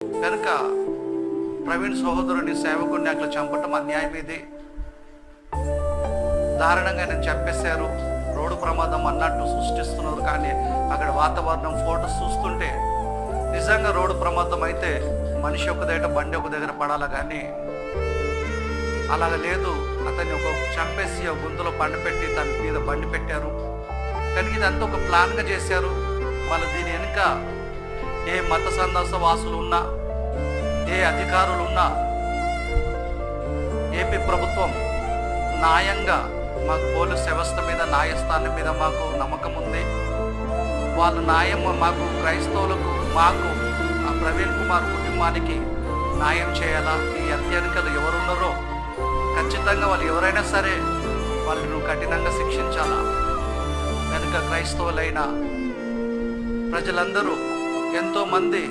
కనుక ప్రవీణ్ సహోదరుని సేవకుడిని అట్లా చంపటం అన్యాయం ఇది. దారుణంగా నేను చంపేశారు రోడ్డు ప్రమాదం అన్నట్టు సృష్టిస్తున్నారు. కానీ అక్కడ వాతావరణం ఫోటోస్ చూస్తుంటే నిజంగా రోడ్డు ప్రమాదం అయితే మనిషి ఒక దగ్గర బండి ఒక దగ్గర పడాలా కానీ అలాగ లేదు. అతన్ని ఒక చంపేసి ఒక గుంతలో పండు పెట్టి తన మీద బండి పెట్టారు. కానీ ఇదంతా ఒక ప్లాన్గా చేశారు. వాళ్ళు దీని వెనుక ఏ మత సందర్శ వాసులు ఉన్నా ఏ అధికారులు ఉన్నా ఏపీ ప్రభుత్వం న్యాయంగా మాకు పోలీస్ వ్యవస్థ మీద న్యాయస్థానం మీద మాకు నమ్మకం ఉంది. వాళ్ళ న్యాయం మాకు క్రైస్తవులకు మాకు ఆ ప్రవీణ్ కుమార్ కుటుంబానికి న్యాయం చేయాలా? ఈ అత్యధికలు ఎవరున్నారో ఖచ్చితంగా వాళ్ళు ఎవరైనా సరే వాళ్ళను కఠినంగా శిక్షించాలా? కనుక క్రైస్తవులైన ప్రజలందరూ ఎంతోమంది